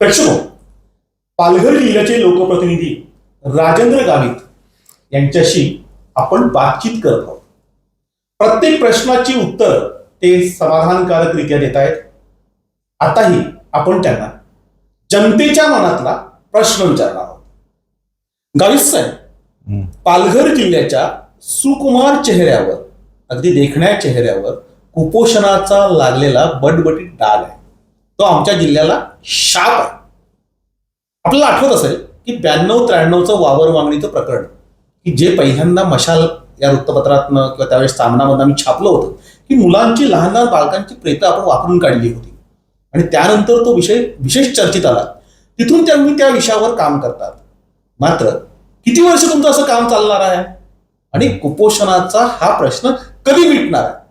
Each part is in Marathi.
प्रेक्षको पालघर जिल्ह्याचे लोकप्रतिनिधी राजेंद्र गावित यांच्याशी आपण बातचीत करत आहोत. प्रत्येक प्रश्नाची उत्तर ते समाधानकारकरित्या देत आहेत. आताही आपण त्यांना जनतेच्या मनातला प्रश्न विचारणार आहोत. गावित साहेब पालघर जिल्ह्याच्या सुकुमार चेहऱ्यावर अगदी देखण्या चेहऱ्यावर कुपोषणाचा लागलेला बटबटीत डाग आहे. तो आमच्या जिल्ह्याला शाप आहे. आपल्याला आठवत असेल की ब्याण्णव त्र्याण्णवचं वावर मागणीचं प्रकरण की जे पहिल्यांदा मशाल या वृत्तपत्रातनं किंवा त्यावेळेस सामनामधनं आम्ही छापलं होतं की मुलांची लहान लहान बालकांची प्रेतं आपण वापरून काढली होती. आणि त्यानंतर तो विषय विशेष चर्चेत आला. तिथून त्यांनी त्या विषयावर काम करतात. मात्र किती वर्ष तुमचं असं काम चालणार आहे? आणि कुपोषणाचा हा प्रश्न कधी मिटणार आहे?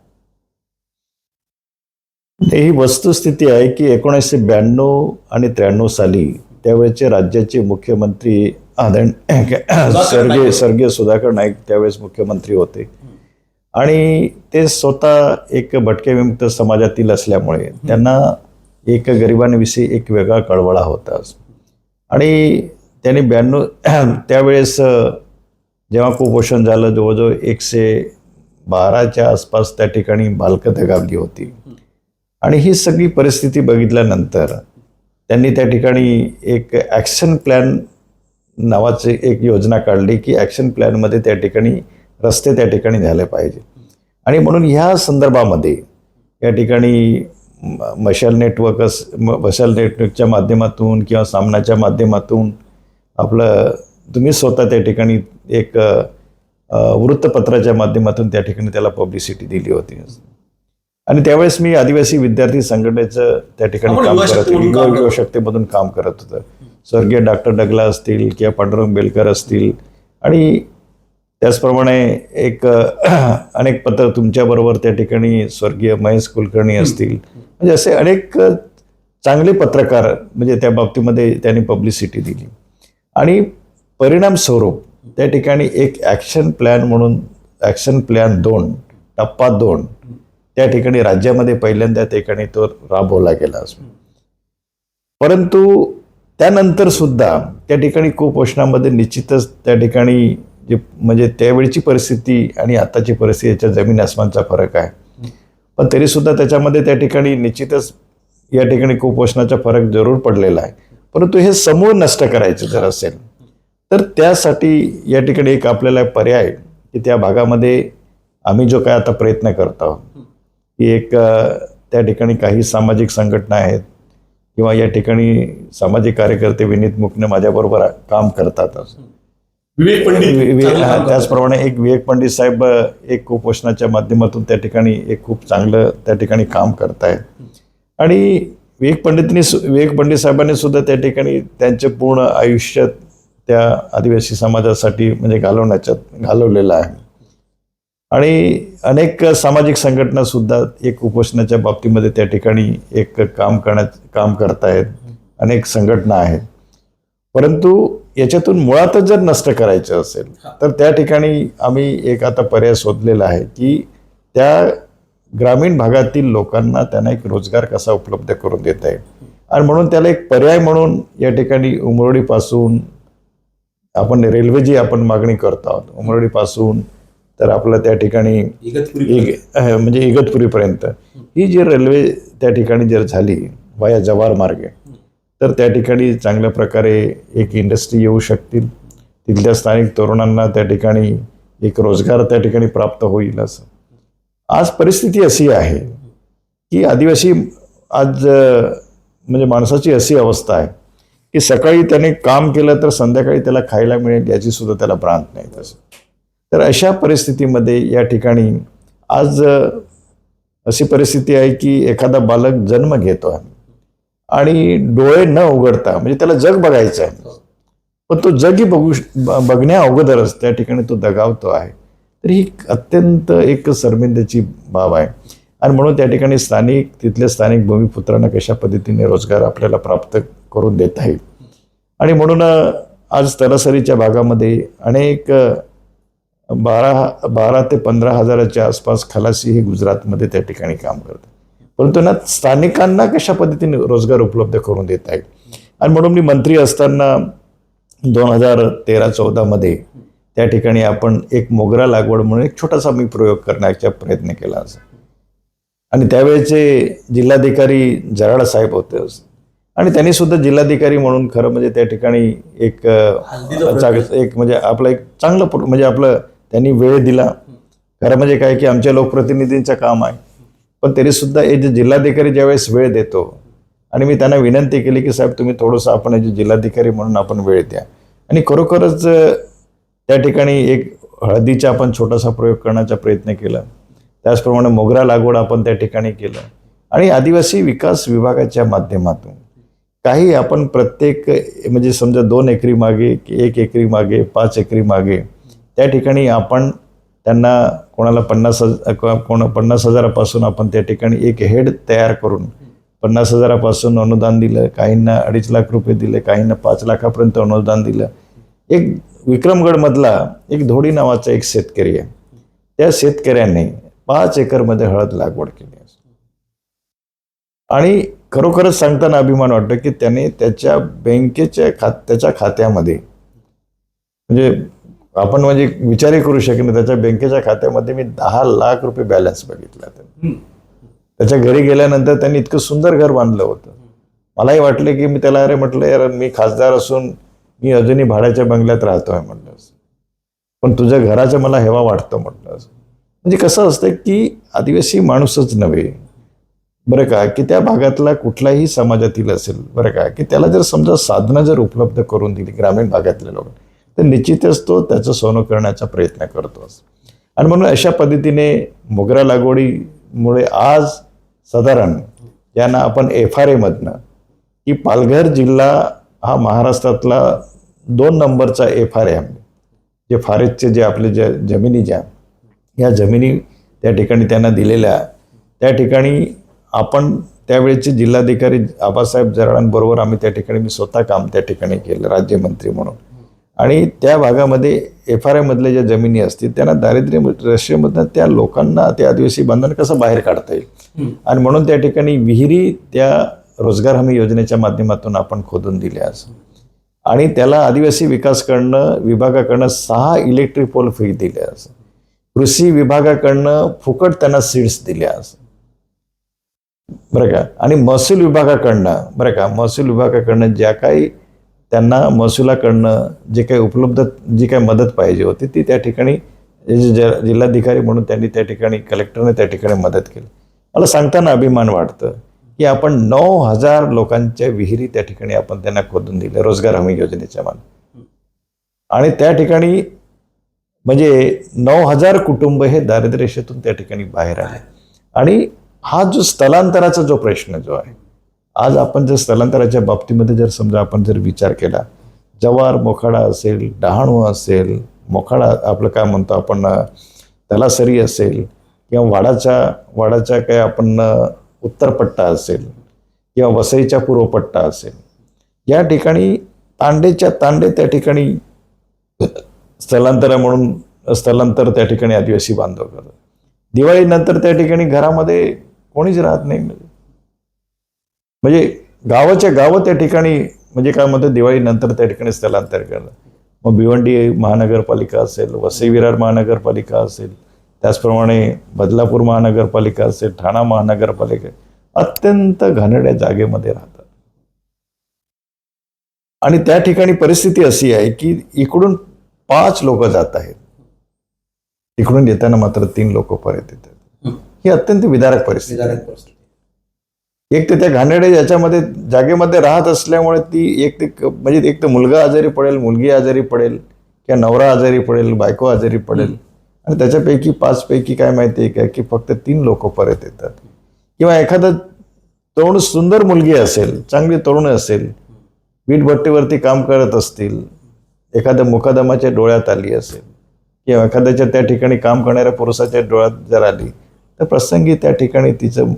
ही वस्तुस्थिती आहे की एकोणीसशे ब्याण्णव आणि त्र्याण्णव साली त्यावेळेचे राज्याचे मुख्यमंत्री आदरण स्वर्गीय. स्वर्गीय सुधाकर नाईक त्यावेळेस मुख्यमंत्री होते. आणि ते स्वतः एक भटक्याविमुक्त समाजातील असल्यामुळे त्यांना एक गरिबांविषयी एक वेगळा कळवळा होता. आणि त्यांनी ब्याण्णव त्यावेळेस जेव्हा कुपोषण झालं जवळजवळ एकशे बाराच्या आसपास त्या ठिकाणी बालकं दगावली होती. आणि ही सगळी परिस्थिती बघितल्यानंतर त्यांनी त्या ठिकाणी एक ॲक्शन प्लॅन नावाची एक योजना काढली की ॲक्शन प्लॅनमध्ये त्या ठिकाणी रस्ते त्या ठिकाणी झाले पाहिजे. आणि म्हणून ह्या संदर्भामध्ये या ठिकाणी म- मशाल नेटवर्कस म- मशाल नेटवर्कच्या माध्यमातून किंवा सामनाच्या माध्यमातून आपलं तुम्ही स्वतः त्या ठिकाणी एक वृत्तपत्राच्या माध्यमातून त्या ठिकाणी त्याला पब्लिसिटी दिली होती. आणि त्यावेळेस मी आदिवासी विद्यार्थी संघटनेचं त्या ठिकाणी काम करत युवा शक्तीमधून काम करत होतं. स्वर्गीय डॉक्टर डगला असतील किंवा पांडुरंग बेलकर असतील. आणि त्याचप्रमाणे एक अनेक पत्र तुमच्याबरोबर त्या ठिकाणी स्वर्गीय महेश कुलकर्णी असतील. म्हणजे असे अनेक चांगले पत्रकार म्हणजे त्या बाबतीमध्ये त्यांनी पब्लिसिटी दिली. आणि परिणाम स्वरूप त्या ठिकाणी एक ॲक्शन प्लॅन म्हणून ॲक्शन प्लॅन दोन टप्पा दोन त्या ठिकाणी राज्यामध्ये पहिल्यांदा त्या ठिकाणी तो राबवला गेला असतो. परंतु त्यानंतर सुद्धा त्या ठिकाणी कुपोषणामध्ये निश्चितच त्या ठिकाणी जे म्हणजे त्यावेळची परिस्थिती आणि आताची परिस्थिती याच्या जमीन आसमानचा फरक आहे. पण तरीसुद्धा त्याच्यामध्ये त्या ठिकाणी निश्चितच या ठिकाणी कुपोषणाचा फरक जरूर पडलेला आहे. परंतु हे समूळ नष्ट करायचं जर असेल तर त्यासाठी या ठिकाणी एक आपल्याला पर्याय की त्या भागामध्ये आम्ही जो काय आता प्रयत्न करत आहोत. की एक त्या ठिकाणी काही सामाजिक संघटना आहेत किंवा या ठिकाणी सामाजिक कार्यकर्ते विनीत मुकणे माझ्याबरोबर काम करतात. विवेक पंडित. त्याचप्रमाणे एक विवेक पंडित साहेब एक कुपोषणाच्या माध्यमातून त्या ठिकाणी एक खूप चांगलं त्या ठिकाणी काम करतायत. आणि विवेक पंडितनी विवेक पंडित साहेबांनी सुद्धा त्या ठिकाणी त्यांचे पूर्ण आयुष्य त्या आदिवासी समाजासाठी म्हणजे घालवण्याच्यात घालवलेलं आहे. आणि अनेक सामाजिक संघटना सुद्धा एक कुपोषणाच्या बाबतीमध्ये त्या ठिकाणी एक काम करण्यात काम करतायत. अनेक संघटना आहेत. परंतु याच्यातून मुळातच जर नष्ट करायचं असेल तर त्या ठिकाणी आम्ही एक आता पर्याय शोधलेला आहे की त्या ग्रामीण भागातील लोकांना त्यांना एक रोजगार कसा उपलब्ध करून देता येईल? आणि म्हणून त्याला एक पर्याय म्हणून या ठिकाणी उमरोडीपासून आपण रेल्वे जी आपण मागणी करतो आहोत. उमरोडीपासून तर आपलं त्या ठिकाणी म्हणजे इगतपुरीपर्यंत. ही जी रेल्वे त्या ठिकाणी जर झाली वाया जव्हार मार्गे तर त्या ठिकाणी चांगल्या प्रकारे एक इंडस्ट्री येऊ शकतील. तिथल्या स्थानिक तरुणांना त्या ठिकाणी एक रोजगार त्या ठिकाणी प्राप्त होईल असं. आज परिस्थिती अशी आहे की आदिवासी आज म्हणजे माणसाची अशी अवस्था आहे की सकाळी त्याने काम केलं तर संध्याकाळी त्याला खायला मिळेल याची सुद्धा त्याला भ्रांत नाही तसं. तर अशा परिस्थितीमध्ये या ठिकाणी आज अशी परिस्थिती आहे की एखादा बालक जन्म घेतो आहे आणि डोळे न उघडता म्हणजे त्याला जग बघायचं आहे. पण तो जगही बघू बघण्या अगोदरच त्या ठिकाणी तो दगावतो आहे. तर ही अत्यंत एक शर्मिंदेची बाब आहे. आणि म्हणून त्या ठिकाणी स्थानिक तिथल्या स्थानिक भूमिपुत्रांना कशा पद्धतीने रोजगार आपल्याला प्राप्त करून देत आहे आणि म्हणून आज तलासरीच्या भागामध्ये अनेक बारा बारा ते पंधरा हजाराच्या आसपास खलासी हे गुजरातमध्ये त्या ठिकाणी काम करतात. परंतु ना स्थानिकांना कशा पद्धतीने रोजगार उपलब्ध करून देत आहेत? आणि म्हणून मी मंत्री असताना दोन हजार तेरा चौदामध्ये त्या ठिकाणी आपण एक मोगरा लागवड म्हणून एक छोटासा मी प्रयोग करण्याचा प्रयत्न केला असं. आणि त्यावेळेचे जिल्हाधिकारी जराड साहेब होते. आणि त्यांनी सुद्धा जिल्हाधिकारी म्हणून खरं म्हणजे त्या ठिकाणी एक एक म्हणजे आपलं एक चांगलं म्हणजे आपलं त्यांनी वेळ दिला. खरं म्हणजे काय की आमच्या लोकप्रतिनिधींचं काम आहे. पण तरीसुद्धा हे जे जिल्हाधिकारी ज्यावेळेस वेळ देतो आणि मी त्यांना विनंती केली की साहेब तुम्ही थोडंसं आपण याचे जे जिल्हाधिकारी म्हणून आपण वेळ द्या. आणि खरोखरच त्या ठिकाणी एक हळदीचा आपण छोटासा प्रयोग करण्याचा प्रयत्न केला. त्याचप्रमाणे मोगरा लागवड आपण त्या ठिकाणी केलं. आणि आदिवासी विकास विभागाच्या माध्यमातून काही आपण प्रत्येक म्हणजे समजा दोन एकरी मागे की एक एकरी मागे पाच एकरी मागे त्या ठिकाणी आपण त्यांना कोणाला पन्नास हजार कोण पन्नास हजारापासून आपण त्या ठिकाणी एक हेड तयार करून पन्नास हजारापासून अनुदान दिलं काहींना अडीच लाख रुपये दिले काहींना पाच लाखापर्यंत अनुदान दिलं एक विक्रमगडमधला एक धोडी नावाचा एक शेतकरी आहे त्या शेतकऱ्याने पाच एकरमध्ये हळद लागवड केली आहे. आणि खरोखरच सांगताना अभिमान वाटतो की त्याने त्याच्या बँकेच्या खात त्याच्या खात्यामध्ये म्हणजे आपण म्हणजे विचारही करू शकत नाही त्याच्या बँकेच्या खात्यामध्ये मी दहा लाख रुपये बॅलन्स बघितला त्याने. त्याच्या घरी गेल्यानंतर त्यांनी इतकं सुंदर घर बांधलं होतं मलाही वाटलं की मी त्याला अरे म्हटलं यार मी खासदार असून मी अजूनही भाड्याच्या बंगल्यात राहतोय म्हटलं असं. पण तुझ्या घराचं मला हेवा वाटतं म्हटलं असं. म्हणजे कसं असतं की आदिवासी माणूसच नव्हे बरं का की त्या भागातला कुठलाही समाजातील असेल बरं का की त्याला जर समजा साधनं जर उपलब्ध करून दिली ग्रामीण भागातल्या लोक तर निश्चितच तो त्याचं सोनं करण्याचा प्रयत्न करतो आणि म्हणून अशा पद्धतीने मोगरा लागवडीमुळे आज साधारण यांना आपण एफ आर एमधनं की पालघर जिल्हा हा महाराष्ट्रातला दोन नंबरचा एफ आर एम जे फॉरेस्टचे जे आपले ज्या जमिनी ज्या या जमिनी त्या ठिकाणी त्यांना दिलेल्या त्या ठिकाणी आपण त्यावेळेचे जिल्हाधिकारी आबासाहेब जराडांबरोबर आम्ही त्या ठिकाणी मी स्वतः काम त्या ठिकाणी केलं राज्यमंत्री म्हणून. आणि त्या भागामध्ये एफ आर आयमधल्या ज्या जमिनी असतील त्यांना दारिद्र्य रेषेमधनं त्या लोकांना ते आदिवासी बांधवांना कसं बाहेर काढता येईल? आणि म्हणून त्या ठिकाणी विहिरी त्या रोजगार हमी योजनेच्या माध्यमातून आपण खोदून दिल्या असं आणि त्याला आदिवासी विकासकडनं विभागाकडनं सहा इलेक्ट्रिक पोल फ्री दिल्या असं कृषी विभागाकडनं फुकट त्यांना सीड्स दिल्या असं बरं का? आणि महसूल विभागाकडनं बरं का? महसूल विभागाकडनं ज्या काही त्यांना महसुलाकडनं जे काही उपलब्ध जी काही मदत पाहिजे होती ती त्या ठिकाणी ज- जिल्हाधिकारी म्हणून त्यांनी त्या ठिकाणी कलेक्टरने त्या ठिकाणी मदत केली. मला सांगताना अभिमान वाटतं की आपण नऊ हजार लोकांच्या विहिरी त्या ठिकाणी आपण त्यांना खोदून दिल्या रोजगार हमी योजनेच्या मान आणि त्या ठिकाणी म्हणजे नऊ हजार कुटुंब हे दारिद्र्यरेषेतून त्या ठिकाणी बाहेर आले. आणि हा जो स्थलांतराचा जो प्रश्न जो आहे आज आपण जर स्थलांतराच्या बाबतीमध्ये जर समजा आपण जर विचार केला जवार मोखाडा असेल डहाणू असेल मोखाडा आपलं काय म्हणतो आपण तलासरी असेल किंवा वाडाच्या वाडाच्या काय आपण उत्तरपट्टा असेल किंवा वसईच्या पूर्वपट्टा असेल या ठिकाणी तांडेच्या तांडे त्या ठिकाणी स्थलांतर म्हणून स्थलांतर त्या ठिकाणी आदिवासी बांधव करतात. दिवाळीनंतर त्या ठिकाणी घरामध्ये कोणीच राहत नाही. म्हणजे गावाच्या गावं त्या ठिकाणी म्हणजे काय म्हणतात दिवाळीनंतर त्या ठिकाणी स्थलांतर करतात मग भिवंडी महानगरपालिका असेल वसई विरार महानगरपालिका असेल त्याचप्रमाणे बदलापूर महानगरपालिका असेल ठाणा महानगरपालिका अत्यंत घाणेरड्या जागेमध्ये राहतात. आणि त्या ठिकाणी परिस्थिती अशी आहे की इकडून पाच लोक जात आहेत. इकडून येताना मात्र तीन लोक परत येतात. ही अत्यंत विदारक परिस्थिती आहे. विदारक परिस्थिती. एक तर त्या घाणेरड्या याच्यामध्ये जागेमध्ये राहत असल्यामुळे ती एक ते म्हणजे एक तर मुलगा आजारी पडेल मुलगी आजारी पडेल किंवा नवरा आजारी पडेल बायको आजारी पडेल. आणि त्याच्यापैकी पाचपैकी काय माहिती आहे का की फक्त तीन लोक परत येतात. किंवा एखादं तरुण सुंदर मुलगी असेल चांगली तरुण असेल वीटभट्टीवरती काम करत असतील एखाद्या मुकादमाच्या डोळ्यात आली असेल किंवा एखाद्याच्या त्या ठिकाणी काम करणाऱ्या पुरुषाच्या डोळ्यात जर आली तर प्रसंगी त्या ठिकाणी तिचं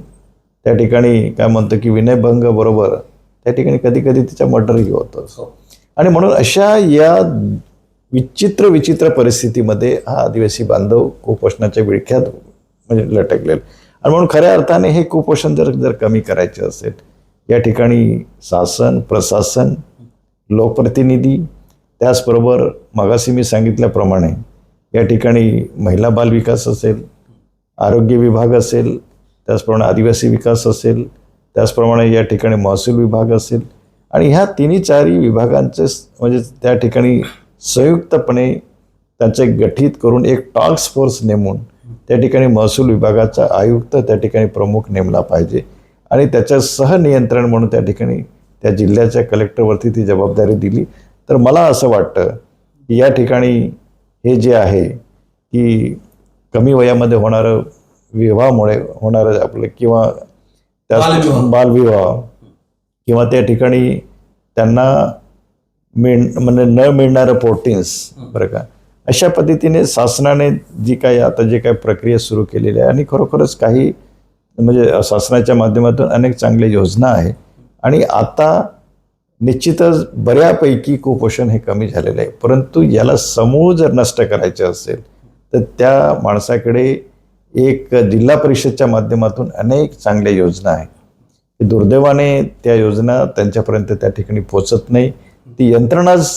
त्या ठिकाणी काय म्हणतो की विनयभंग बरोबर त्या ठिकाणी कधी कधी तिच्या मर्डरही होतं आणि म्हणून अशा या विचित्र विचित्र परिस्थितीमध्ये हा आदिवासी बांधव कुपोषणाच्या विळख्यात म्हणजे लटकलेला आणि म्हणून खऱ्या अर्थाने हे कुपोषण जर जर कमी करायचे असेल या ठिकाणी शासन प्रशासन लोकप्रतिनिधी त्याचबरोबर मगाशी मी सांगितल्याप्रमाणे या ठिकाणी महिला बाल विकास असेल आरोग्य विभाग असेल त्याचप्रमाणे आदिवासी विकास असेल त्याचप्रमाणे या ठिकाणी महसूल विभाग असेल आणि ह्या तिन्ही चारही विभागांचे म्हणजे त्या ठिकाणी संयुक्तपणे त्यांचे गठीत करून एक टास्क फोर्स नेमून त्या ठिकाणी महसूल विभागाचा आयुक्त त्या ठिकाणी प्रमुख नेमला पाहिजे. आणि त्याच्या सहनियंत्रण म्हणून त्या ठिकाणी त्या जिल्ह्याच्या कलेक्टरवरती ती जबाबदारी दिली. तर मला असं वाटतं की या ठिकाणी हे जे आहे की कमी वयामध्ये होणारं विवाहामुळे होणारं आपलं किंवा त्या बालविवाह. किंवा त्या ठिकाणी त्यांना मिळ म्हणजे न मिळणारं पोर्टिन्स बरं का? अशा पद्धतीने शासनाने जी काही आता जे काही प्रक्रिया सुरू केलेली आहे आणि खरोखरच काही म्हणजे शासनाच्या माध्यमातून अनेक चांगल्या योजना आहे आणि आता निश्चितच बऱ्यापैकी कुपोषण हे कमी झालेलं आहे. परंतु याला समूळ जर नष्ट करायचे असेल तर त्या माणसाकडे एक जिल्हा परिषदच्या माध्यमातून अनेक चांगल्या योजना आहेत. दुर्दैवाने त्या योजना त्यांच्यापर्यंत त्या ठिकाणी पोचत नाही. ती यंत्रणाच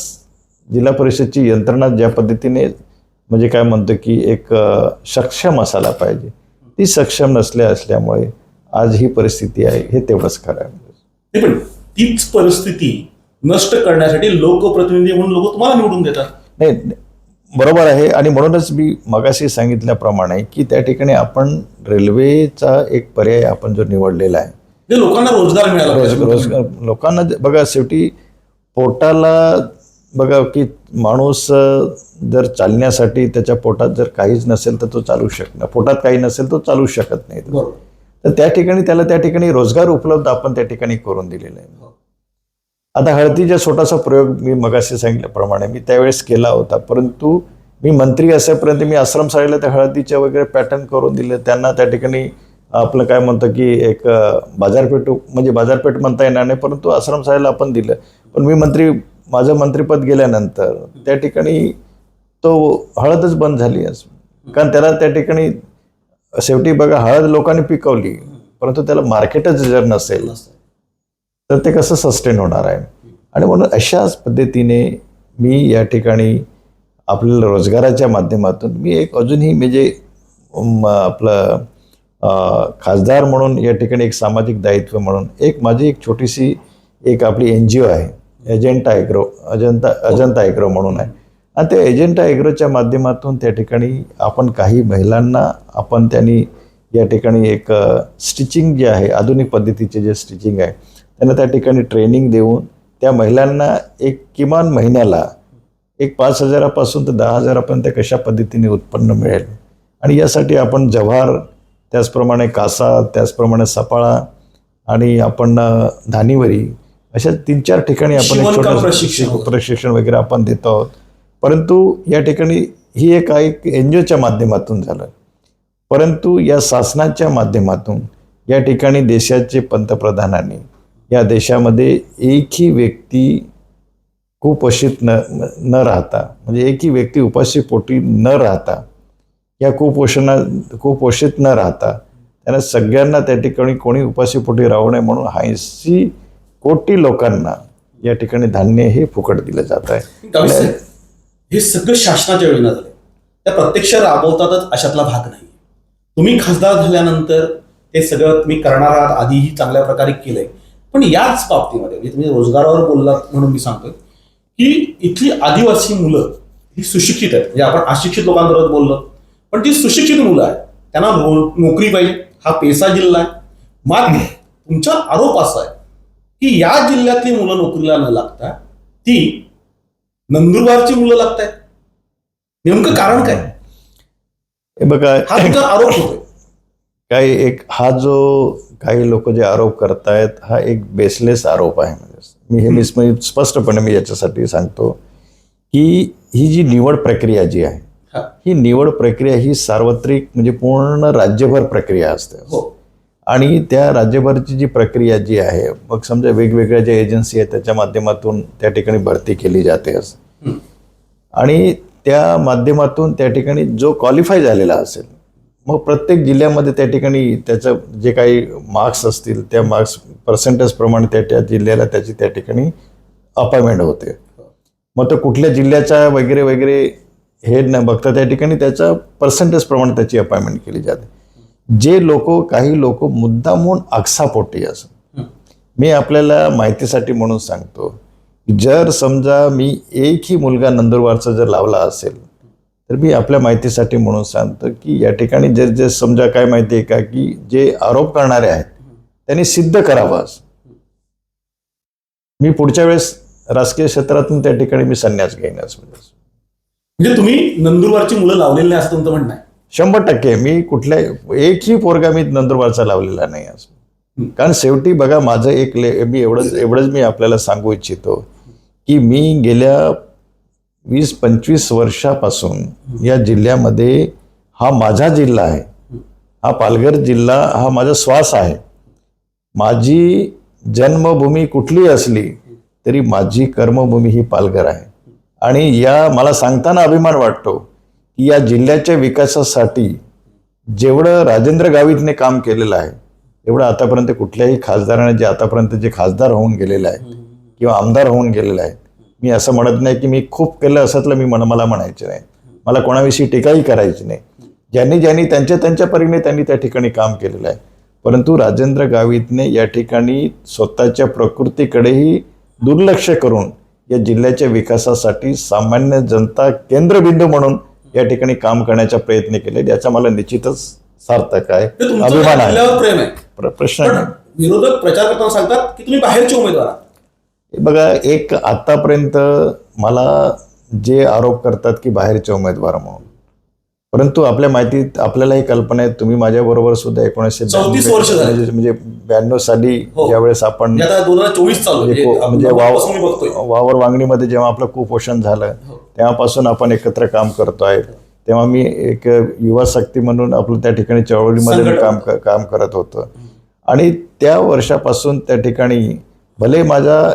जिल्हा परिषदची यंत्रणा ज्या पद्धतीने म्हणजे काय म्हणतो की एक सक्षम असायला पाहिजे. ती सक्षम नसल्या असल्यामुळे आज ही परिस्थिती आहे हे तेवढंच खरं आहे. पण तीच परिस्थिती नष्ट करण्यासाठी लोकप्रतिनिधी म्हणून लोक तुम्हाला निवडून देतात. नाही बरोबर आहे. आणि म्हणूनच मी मगाशी सांगितल्याप्रमाणे की त्या ठिकाणी आपण रेल्वेचा एक पर्याय आपण जो निवडलेला आहे. लोकांना रोजगार मिळाला रोज पाहिजे. रोजगार लोकांना बघा शेवटी पोटाला बघा की माणूस जर चालण्यासाठी त्याच्या पोटात जर काहीच नसेल तर तो चालू शकणार. पोटात काही नसेल तो चालू शकत नाही. तर त्या ठिकाणी त्याला त्या ठिकाणी रोजगार उपलब्ध आपण त्या ठिकाणी करून दिलेला आहे. आता हळदीचा छोटासा प्रयोग मी मगाशी सांगितल्याप्रमाणे मी त्यावेळेस केला होता. परंतु मी मंत्री असेपर्यंत मी आश्रमशाळेला त्या हळदीच्या वगैरे पॅटर्न करून दिले. त्यांना त्या ठिकाणी आपलं काय म्हणतं की एक बाजारपेठ म्हणजे बाजारपेठ म्हणता येणार नाही परंतु आश्रमशाळेला आपण दिलं. पण मी मंत्री माझं मंत्रिपद गेल्यानंतर त्या ठिकाणी तो हळदच बंद झाली. आज कारण त्याला त्या ठिकाणी शेवटी बघा हळद लोकांनी पिकवली परंतु त्याला मार्केटच जर नसेल तर ते कसं सस्टेन होणार आहे? आणि म्हणून अशाच पद्धतीने मी या ठिकाणी आपल्याला रोजगाराच्या माध्यमातून मी एक अजूनही म्हणजे आपलं खासदार म्हणून या ठिकाणी एक सामाजिक दायित्व म्हणून एक माझी एक छोटीशी एक आपली एन जी ओ आहे. एजंटा ॲग्रो अजंता अजंता ॲग्रो म्हणून आहे. आणि त्या एजंटा ॲग्रोच्या माध्यमातून त्या ठिकाणी आपण काही महिलांना आपण त्यांनी या ठिकाणी एक स्टिचिंग जे आहे आधुनिक पद्धतीचे जे स्टिचिंग आहे त्यांना त्या ठिकाणी ट्रेनिंग देऊन त्या महिलांना एक किमान महिन्याला एक पाच हजारापासून तर दहा हजारापर्यंत कशा पद्धतीने उत्पन्न मिळेल? आणि यासाठी आपण जव्हार त्याचप्रमाणे कासा त्याचप्रमाणे सपाळा आणि आपण धानिवरी अशा तीन चार ठिकाणी आपण एक शिक- प्रशिक्षण. वगैरे आपण देतो आहोत. परंतु या ठिकाणी ही एक एक एन जी ओच्या माध्यमातून झालं. परंतु या शासनाच्या माध्यमातून या ठिकाणी देशाचे पंतप्रधानांनी या देशामध्ये एकही व्यक्ती कुपोषित न न राहता म्हणजे एकही व्यक्ती उपाशीपोटी न राहता या कुपोषणा कुपोषित न राहता त्यांना सगळ्यांना त्या ठिकाणी कोणी उपाशीपोटी राहू नये म्हणून ऐंशी कोटी लोकांना या ठिकाणी धान्य हे फुकट दिलं जात आहे. हे सगळं शासनाच्या योजना झाले त्या प्रत्यक्ष राबवतातच अशातला भाग नाही. तुम्ही खासदार झाल्यानंतर ते सगळं तुम्ही करणार आहात आधीही चांगल्या प्रकारे केलंय. पण याच बाबतीमध्ये म्हणजे तुम्ही रोजगारावर बोललात म्हणून मी सांगतोय की इथली आदिवासी मुलं ही सुशिक्षित आहेत. म्हणजे आपण अशिक्षित लोकांबरोबर बोललो पण जी सुशिक्षित मुलं आहेत त्यांना नोकरी पाहिजे हा पेसा जिल्हा आहे. मात्र तुमचा आरोप असा आहे की या जिल्ह्यातली मुलं नोकरीला न लागता ती नंदुरबारची मुलं लागत आहेत नेमकं कारण काय? हे बघा हा तुमचा आरोप होतोय. काही एक हा जो काही लोक जे आरोप करतायत हा एक बेसलेस आरोप आहे म्हणजे. मी हे मिस मी स्पष्टपणे मी याच्यासाठी सांगतो की ही जी निवड प्रक्रिया जी आहे हा. निवड प्रक्रिया ही सार्वत्रिक म्हणजे पूर्ण राज्यभर प्रक्रिया असते. हो. आणि त्या राज्यभरची जी प्रक्रिया जी आहे मग समजा वेगवेगळ्या ज्या एजन्सी आहेत त्याच्या माध्यमातून त्या ठिकाणी भरती केली जाते असं. आणि त्या माध्यमातून त्या ठिकाणी जो क्वालिफाय झालेला असेल मग प्रत्येक जिल्ह्यामध्ये त्या ठिकाणी त्याचं जे काही मार्क्स असतील त्या मार्क्स पर्सेंटेज प्रमाणे त्या त्या जिल्ह्याला त्याची त्या ठिकाणी अपॉइंटमेंट होते. मग तो कुठल्या जिल्ह्याचा वगैरे वगैरे हे न बघता त्या ठिकाणी त्याचा पर्सेंटेज प्रमाणे त्याची अपॉइंटमेंट केली जाते. जे लोक काही लोक मुद्दामून आक्सापोटी असं मी आपल्याला माहितीसाठी म्हणून सांगतो जर समजा मी एकही मुलगा नंदुरबारचा जर लावला असेल तर मी आपल्या माहितीसाठी म्हणून सांगतो की या ठिकाणी जे जे समजा काय माहिती आहे का की जे आरोप करणारे आहेत त्यांनी सिद्ध करावं मी पुढच्या वेळेस राजकीय क्षेत्रातून त्या ठिकाणी मी संन्यास घेईनच म्हणजे म्हणजे तुम्ही नंदुरबारची मुलं लावलेली नाही असं तुमचं म्हणणं आहे? शंभर टक्के. मी कुठल्या एकही पोरगा मी नंदुरबारचा लावलेला नाही असं. कारण शेवटी बघा माझं एक ले मी एवढंच एवढंच मी आपल्याला सांगू इच्छितो की मी गेल्या वीस पंचवीस वर्षापासून या जिल्ह्यामध्ये हा माझा जिल्हा आहे. हा पालघर जिल्हा हा माझा श्वास आहे. माझी जन्मभूमी कुठली असली तरी माझी कर्मभूमी ही पालघर आहे. आणि या मला सांगताना अभिमान वाटतो की या जिल्ह्याच्या विकासासाठी जेवढं राजेंद्र गावितने काम केलेलं आहे एवढं आतापर्यंत कुठल्याही खासदाराने जे आतापर्यंत जे खासदार होऊन गेलेले आहेत किंवा आमदार होऊन गेलेले आहेत मी असं म्हणत नाही की मी खूप केलं असतलं मी म्हण मला म्हणायचं नाही. मला कोणाविषयी टीकाही करायची नाही. ज्यांनी ज्यांनी त्यांच्या त्यांच्या परीने त्यांनी त्या ठिकाणी काम केलेलं आहे. परंतु राजेंद्र गावितने या ठिकाणी स्वतःच्या प्रकृतीकडेही दुर्लक्ष करून या जिल्ह्याच्या विकासासाठी सामान्य जनता केंद्रबिंदू म्हणून या ठिकाणी काम करण्याचा प्रयत्न केले याचा मला निश्चितच सार्थक आहे. तुमचं अभिमान आहे. प्रश्न. विरोधक प्रचार करताना सांगतात की तुम्ही बाहेरचे उमेदवार बघा एक आतापर्यंत मला जे आरोप करतात की बाहेरचे उमेदवार म्हणून परंतु आपल्या माहितीत आपल्याला ही कल्पना आहे तुम्ही माझ्या बरोबर सुद्धा एकोणीसशे 34 वर्ष झाली. म्हणजे म्हणजे ब्याण्णव साली हो. ज्यावेळेस आपण म्हणजे आहे. वावर वांगणीमध्ये जेव्हा आपलं कुपोषण झालं हो. तेव्हापासून आपण एकत्र काम करतोय तेव्हा मी एक युवा शक्ती म्हणून आपलं त्या ठिकाणी चळवळीमध्ये. काम काम करत होतो आणि त्या वर्षापासून त्या ठिकाणी भले माझा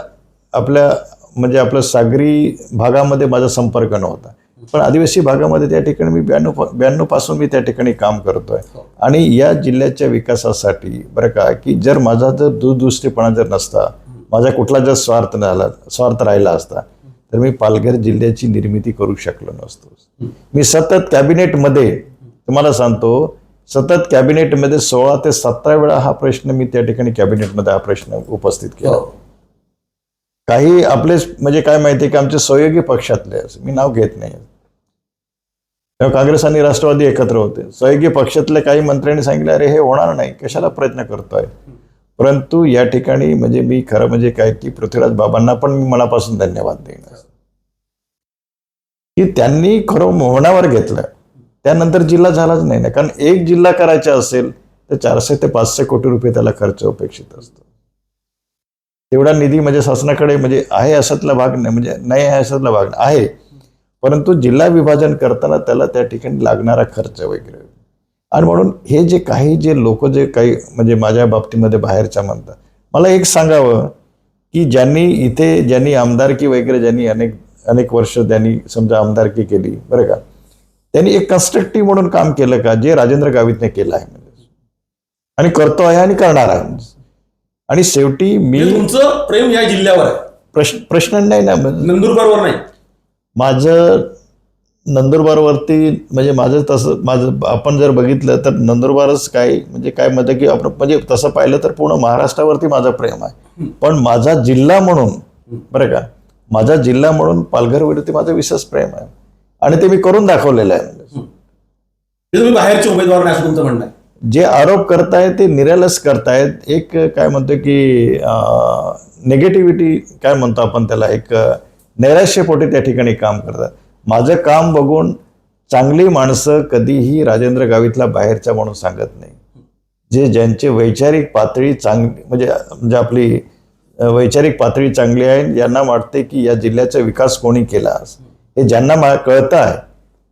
आपल्या म्हणजे आपलं सागरी भागामध्ये माझा संपर्क नव्हता पण आदिवासी भागामध्ये त्या ठिकाणी मी ब्याण्णव ब्याण्णवपासून मी त्या ठिकाणी काम करतोय हो. आणि या जिल्ह्याच्या विकासासाठी बरं का की जर माझा जर दूरदृष्टीपणा जर नसता माझा कुठला जर स्वार्थ झाला स्वार्थ राहिला असता तर मी पालघर जिल्ह्याची निर्मिती करू शकलो नसतो मी सतत कॅबिनेटमध्ये तुम्हाला सांगतो सतत कॅबिनेटमध्ये सोळा ते सतरा वेळा हा प्रश्न मी त्या ठिकाणी कॅबिनेटमध्ये हा प्रश्न उपस्थित केला हो. काही आपले म्हणजे काय माहिती आहे की आमचे सहयोगी पक्षातले असं. मी नाव घेत नाही. तेव्हा काँग्रेस आणि राष्ट्रवादी एकत्र होते. सहयोगी पक्षातल्या काही मंत्र्यांनी सांगितलं अरे हे होणार नाही. कशाला प्रयत्न करतोय? परंतु या ठिकाणी म्हणजे मी खरं म्हणजे काय की पृथ्वीराज बाबांना पण मी मनापासून धन्यवाद देणार की त्यांनी खरं मोहनावर घेतलं. त्यानंतर जिल्हा झालाच नाही ना. कारण एक जिल्हा करायचा असेल तर चारशे ते पाचशे कोटी रुपये त्याला खर्च अपेक्षित असतो. तेवढा निधी म्हणजे शासनाकडे म्हणजे आहे अशातला भाग नाही म्हणजे नाही आहे अशातला भाग नाही. आहे. परंतु जिल्हा विभाजन करताना त्याला त्या ठिकाणी लागणारा खर्च वगैरे. आणि म्हणून हे जे काही जे लोक जे काही म्हणजे माझ्या बाबतीमध्ये बाहेरच्या म्हणतात मला एक सांगावं की ज्यांनी इथे ज्यांनी आमदारकी वगैरे ज्यांनी अनेक अनेक वर्ष त्यांनी समजा आमदारकी केली बरं का? त्यांनी एक कन्स्ट्रक्टिव्ह म्हणून काम केलं का जे राजेंद्र गावितने केलं आहे. म्हणजे आणि करतो आहे आणि करणार आहे. आणि शेवटी मी म्हणजे तुमचं प्रेम या जिल्ह्यावर आहे. प्रश्न प्रश्न नाही ना नंदुरबारवर नाही. माझं नंदुरबारवरती म्हणजे माझं तसं माझं आपण जर बघितलं तर नंदुरबारच काय म्हणजे काय म्हणतं की आपण म्हणजे तसं पाहिलं तर पूर्ण महाराष्ट्रावरती माझं प्रेम आहे. पण माझा जिल्हा म्हणून बरं का माझा जिल्हा म्हणून पालघरवरती माझं विशेष प्रेम आहे. आणि ते मी करून दाखवलेलं आहे. तुम्ही बाहेरचे उमेदवार नाही असं तुमचं म्हणणं आहे. जे आरोप करतायत ते निरालस करतायत. एक काय म्हणतो की निगेटिव्हिटी काय म्हणतो आपण त्याला? एक नैराश्यपोटी त्या ठिकाणी काम करतात. माझं काम बघून चांगली माणसं कधीही राजेंद्र गावितला बाहेरच्या म्हणून सांगत नाही. जे ज्यांची वैचारिक पातळी चांगली म्हणजे म्हणजे आपली वैचारिक पातळी चांगली आहे यांना वाटते की या जिल्ह्याचा विकास कोणी केला? हे ज्यांना मा कळतं आहे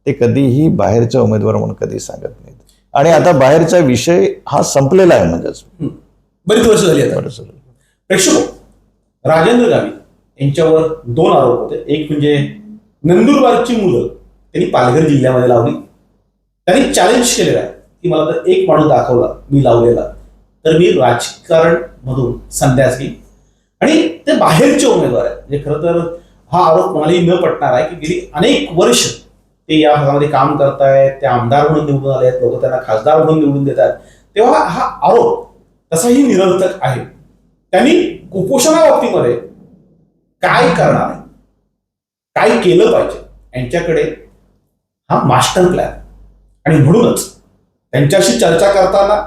ते कधीही बाहेरच्या उमेदवार म्हणून कधी सांगत नाही. आणि आता बाहेरचा विषय हा संपलेला आहे म्हणजेच. बरीच वर्ष झाली आता. बरं प्रेक्षक राजेंद्र गावित यांच्यावर दोन आरोप होते. एक म्हणजे नंदुरबारची मुलं त्यांनी पालघर जिल्ह्यामध्ये लावली. त्यांनी चॅलेंज केलेलं आहे की मला जर एक माणूस दाखवला मी लावलेला. तर मी राजकारण मधून संन्यास घेईन. आणि ते बाहेरचे उमेदवार आहेत. म्हणजे खरं तर हा आरोप कोणालाही न पटणार आहे की गेली अनेक वर्ष ते या भागामध्ये काम करतायत ते आमदार म्हणून निवडून आले आहेत लोक त्यांना खासदार म्हणून निवडून देतात. तेव्हा हा आरोप तसाही निरर्थक आहे. त्यांनी कुपोषणाबाबतीमध्ये काय करणार आहे? काय केलं पाहिजे? यांच्याकडे हा मास्टर प्लॅन. आणि म्हणूनच त्यांच्याशी चर्चा करताना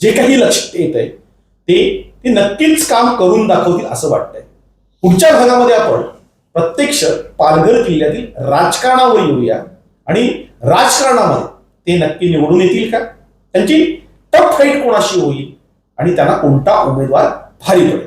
जे काही लक्षात येत आहे ते ते नक्कीच काम करून दाखवतील असं वाटतंय. पुढच्या भागामध्ये आपण प्रत्यक्ष पालघर किल्ल्यातील राजकारणावर येऊया. आणि राजकारणामध्ये ते नक्की निवडून येतील का? त्यांची टफ फाईट कोणाशी होईल? आणि त्यांना कोणता उमेदवार भारी पडेल?